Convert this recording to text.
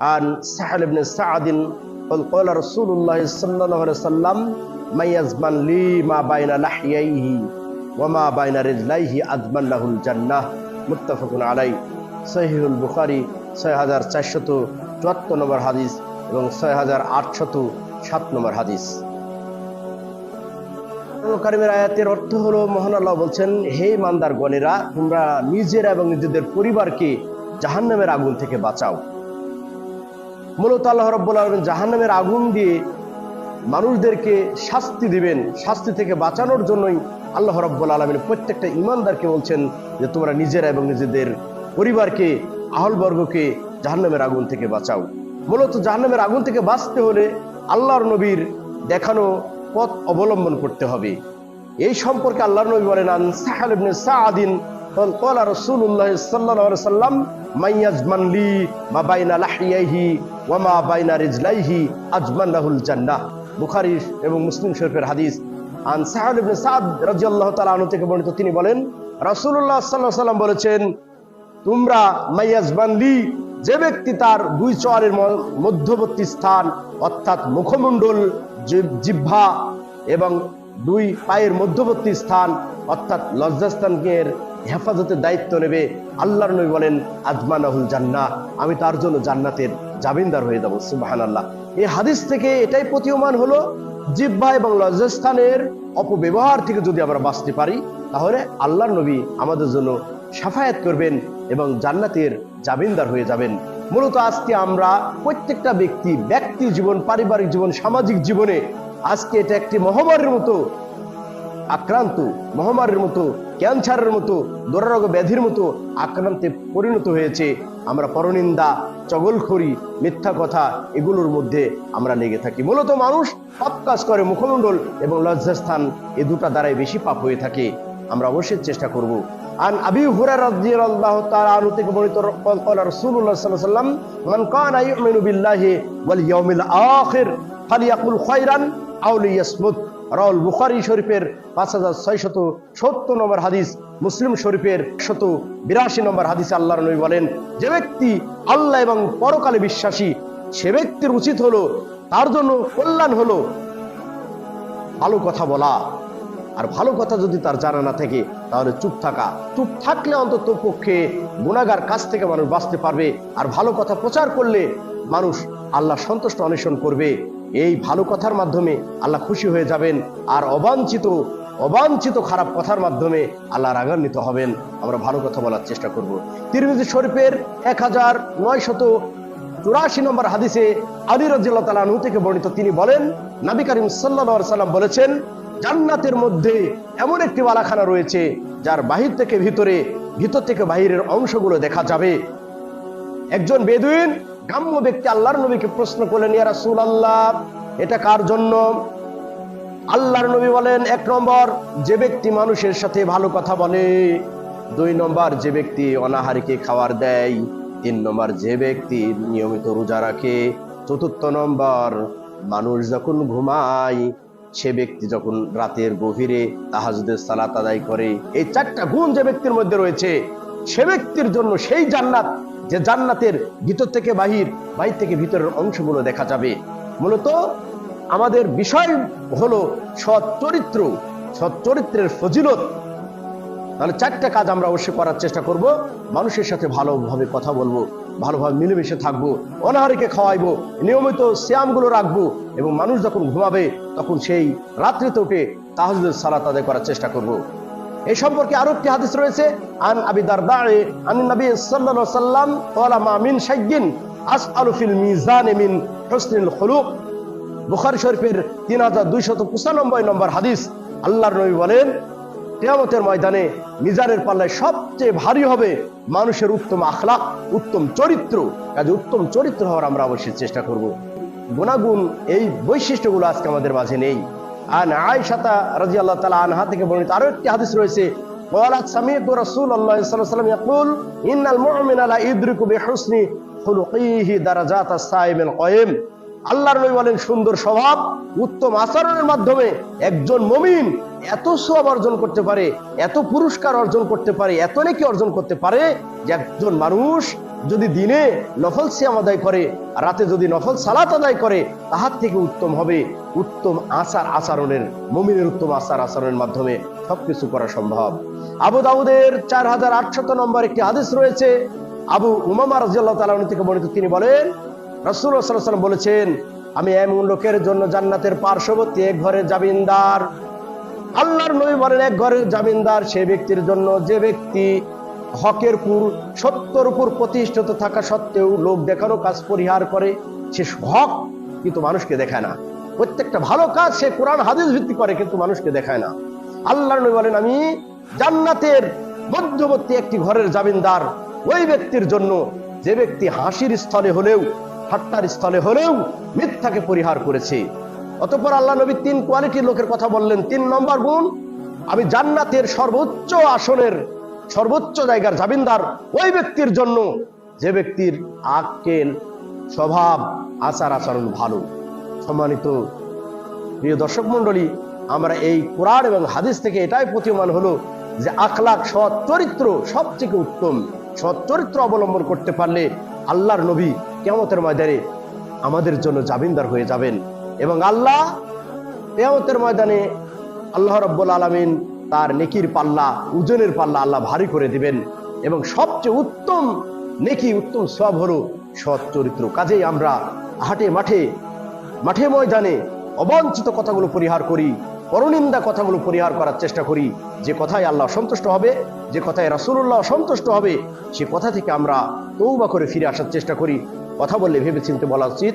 عن سهل بن سعد قال قال رسول الله صلى الله عليه وسلم من يزمن لي ما بين لحييه وما بين رجليه أضمن له الجنة متفق عليه সহিহ বুখারি ছয় হাজার চারশত চুয়াত্তর নম্বর হাদিস এবং ছয় হাজার আটশত সাত নম্বর হাদিস কারিমের আয়াতের অর্থ হলো মহান আল্লাহ বলছেন হে মান্দার গণেরা তোমরা নিজেরা এবং নিজেদের পরিবারকে জাহান্নামের আগুন থেকে বাঁচাও মূলত আল্লাহ রব্বুল আলমিন জাহান্নামের আগুন দিয়ে মানুষদেরকে শাস্তি দিবেন, শাস্তি থেকে বাঁচানোর জন্যই আল্লাহ রব্বুল আলমিন প্রত্যেকটা ইমানদারকে বলছেন যে, তোমরা নিজেরা এবং নিজেদের পরিবারকে, আহলবর্গকে জাহান্নামের আগুন থেকে বাঁচাও। মূলত জাহান্নামের আগুন থেকে বাঁচতে হলে আল্লাহর নবীর দেখানো পথ অবলম্বন করতে হবে। এই সম্পর্কে আল্লাহর নবী বলেন, আন সাহাল ইবনে তখন কলা রসুল্লাহ সাল্লা সাল্লাম মাইয়াজমানলি মা বাইনা লাহিয়াহি ওয়া বাইনা রিজলাইহি, আজমান রাহুল জান্না বুখারি এবং মুসলিম শরীফের হাদিস। আন সাহাল সাদ রাদিয়াল্লাহু তাআলা আনহু থেকে বর্ণিত, তিনি বলেন, রাসূলুল্লাহ সাল্লাল্লাহু আলাইহি সাল্লাম বলেছেন, তোমরা মাইয়াজবানলি যে ব্যক্তি তার দুই চোয়ারের মধ্যবর্তী স্থান, অর্থাৎ মুখমণ্ডল জিহ্বা এবং দুই পায়ের মধ্যবর্তী স্থান, অর্থাৎ লজ্জাস্থানকে হেফাজতের দায়িত্ব নেবে। আল্লাহর নবী বলেন আজমানাহুল জান্না আমি তার জন্য জান্নাতের জামিনদার হয়ে যাব সুবাহান আল্লাহ এই হাদিস থেকে এটাই প্রতীয়মান হলো, জিব্বা এবং লজ্জাস্থানের অপব্যবহার থেকে যদি আমরা বাঁচতে পারি, তাহলে আল্লাহর নবী আমাদের জন্য সাফায়াত করবেন এবং জান্নাতের জামিনদার হয়ে যাবেন। মূলত আজকে আমরা প্রত্যেকটা ব্যক্তি ব্যক্তি জীবন, পারিবারিক জীবন, সামাজিক জীবনে আজকে এটা একটি মহামারীর মতো আক্রান্ত, মহামারীর মতো, ক্যান্সারের মতো দুরারোগ ব্যাধির মতো আক্রান্তে পরিণত হয়েছে। আমরা পরনিন্দা, চগলখড়ি, মিথ্যা কথা, এগুলোর মধ্যে আমরা লেগে থাকি। মূলত মানুষ পাপ কাজ করে মুখমণ্ডল এবং লজ্জাস্থান, এ দুটা দ্বারাই বেশি পাপ হয়ে থাকে। আমরা অবশ্যই চেষ্টা করব। আন আবি আউলি রাউল বুখারি শরীফের পাঁচ হাজার ছয়শত সত্তর নম্বর হাদিস, মুসলিম শরীফের শত বিরাশি নম্বর হাদিস আল্লাহ নবী বলেন, যে ব্যক্তি আল্লাহ এবং পরকালে বিশ্বাসী, সে ব্যক্তির উচিত হলো, তার জন্য কল্যাণ হলো ভালো কথা বলা। আর ভালো কথা যদি তার জানা না থাকে, তাহলে চুপ থাকা। চুপ থাকলে অন্তত পক্ষে গুণাগার কাছ থেকে মানুষ বাঁচতে পারবে। আর ভালো কথা প্রচার করলে মানুষ আল্লাহ সন্তুষ্ট অন্বেষণ করবে। এই ভালো কথার মাধ্যমে আল্লাহ খুশি হয়ে যাবেন আর অবাঞ্ছিত অবাঞ্ছিত খারাপ কথার মাধ্যমে আল্লাহ রাগান্বিত হবেন। আমরা ভালো কথা বলার চেষ্টা করব। তিরমিজি শরীফের এক হাজার নয় শত চুরাশি নম্বর হাদিসে আলী আনহু থেকে বর্ণিত তিনি বলেন, নবী করিম আলাইহি সাল্লাম বলেছেন, জান্নাতের মধ্যে এমন একটি বালাখানা রয়েছে যার বাহির থেকে ভিতরে, ভিতর থেকে বাহিরের অংশগুলো দেখা যাবে। একজন বেদুইন গ্রাম্য ব্যক্তি আল্লাহর নবীকে প্রশ্ন করলেন, ইয়া রাসূলুল্লাহ, এটা কার জন্য? আল্লাহর নবী বলেন, এক নম্বর, যে ব্যক্তি মানুষের সাথে ভালো কথা বলে, দুই নম্বর, যে ব্যক্তি অনাহারীকে খাবার দেয়, তিন নম্বর, যে ব্যক্তি নিয়মিত রোজা রাখে, চতুর্থ নম্বর, মানুষ যখন ঘুমায়, সে ব্যক্তি যখন রাতের গভীরে তাহাজুদের সালাত আদায় করে, এই চারটা গুণ যে ব্যক্তির মধ্যে রয়েছে, সে ব্যক্তির জন্য সেই জান্নাত যে জান্নাতের ভিতর থেকে বাহির বাহির থেকে ভিতরের অংশগুলো দেখা যাবে। মূলত আমাদের বিষয় হলো সৎ চরিত্র সৎ চরিত্রের ফজিলত। তাহলে চারটা কাজ আমরা অবশ্যই করার চেষ্টা করব। মানুষের সাথে ভালোভাবে কথা বলব, ভালোভাবে মিলেমিশে থাকব, অনাহারিকে খাওয়াইবো, নিয়মিত শ্যামগুলো রাখব এবং মানুষ যখন ঘুমাবে তখন সেই রাত্রিতে উঠে তাহাজুদের সালাত আদায় করার চেষ্টা করব। এই সম্পর্কে আরও একটি হাদিস রয়েছে, আন আবি নবী সাল্লাম ফিল মিজান শরীফের 3295 নম্বর হাদিস, আল্লাহর নবী বলেন, কেয়ামতের ময়দানে মিজানের পাল্লায় সবচেয়ে ভারী হবে মানুষের উত্তম আখলাক, উত্তম চরিত্র। কাজে উত্তম চরিত্র হওয়ার আমরা অবশ্যই চেষ্টা করব। গুণাগুণ এই বৈশিষ্ট্যগুলো আজকে আমাদের মাঝে নেই। আর আয়সাতা রাজি আল্লাহ তালা আনহা থেকে বর্ণিত আরো একটি হাদিস রয়েছে قالت سمعت رسول الله صلى الله عليه وسلم يقول إن المؤمن لا يدرك بحسن خلقه درجات الصائم القائم আল্লাহর নবী বলেন সুন্দর স্বভাব উত্তম আচরণের মাধ্যমে একজন মমিন এত সব অর্জন করতে পারে এত পুরস্কার অর্জন করতে পারে এত নাকি অর্জন করতে পারে যে একজন মানুষ যদি দিনে নফল সিয়াম আদায় করে রাতে যদি নফল সালাত আদায় করে, তাহার থেকে উত্তম হবে উত্তম আচার আচরণের, মমিনের উত্তম আচার আচরণের মাধ্যমে সবকিছু করা সম্ভব। আবু দাউদের চার হাজার আটশত নম্বর একটি আদেশ রয়েছে। আবু উমামা রাজিয়াল্লাহ তাআলা থেকে বর্ণিত, তিনি বলেন রসুল সাল্লাম বলেছেন, আমি এমন লোকের জন্য জান্নাতের পার্শ্ববর্তী এক ঘরের জামিনদার। আল্লাহর নবী বলেন, এক ঘরের জামিনদার সে ব্যক্তির জন্য যে ব্যক্তি হকের পুর, সত্যর উপর প্রতিষ্ঠিত থাকা সত্ত্বেও লোক দেখানো কাজ পরিহার করে। সে হক কিন্তু মানুষকে দেখায় না। প্রত্যেকটা ভালো কাজ সে কোরআন, হাদিস ভিত্তি করে কিন্তু মানুষকে দেখায় না। আল্লাহর নবী বলেন, আমি জান্নাতের মধ্যবর্তী একটি ঘরের জামিনদার। ওই ব্যক্তির জন্য যে ব্যক্তি হাসির স্থলে হলেও, ঠাট্টার স্থলে হলেও মিথ্যাকে পরিহার করেছে। অতঃপর আল্লাহ নবী তিন কোয়ালিটির লোকের কথা বললেন। তিন নম্বর গুণ, আমি জান্নাতের সর্বোচ্চ আসনের সর্বোচ্চ জায়গার জামিনদার ওই ব্যক্তির জন্য যে ব্যক্তির আক্কেল স্বভাব, আচার আচরণ ভালো। সম্মানিত প্রিয় দর্শক মন্ডলী আমরা এই কোরআন এবং হাদিস থেকে এটাই প্রতীয়মান হলো যে আখলাক সৎ চরিত্র সবথেকে উত্তম। সৎ চরিত্র অবলম্বন করতে পারলে আল্লাহর নবী কেমতের ময়দানে আমাদের জন্য জামিনদার হয়ে যাবেন। এবং আল্লাহ কেয়ামতের ময়দানে আল্লাহ রব্বুল আলমিন তার নেকির পাল্লা ওজনের পাল্লা আল্লাহ ভারী করে দিবেন। এবং সবচেয়ে উত্তম নেকি, উত্তম সব হলো সৎ চরিত্র। কাজেই আমরা হাটে মাঠে মাঠে ময়দানে অবাঞ্ছিত কথাগুলো পরিহার করি, পরনিন্দা কথাগুলো পরিহার করার চেষ্টা করি। যে কথায় আল্লাহ সন্তুষ্ট হবে, যে কথায় রাসূলুল্লাহ সন্তুষ্ট হবে, সে কথা থেকে আমরা তৌবা করে ফিরে আসার চেষ্টা করি। কথা বললে ভেবে চিনতে বলা উচিত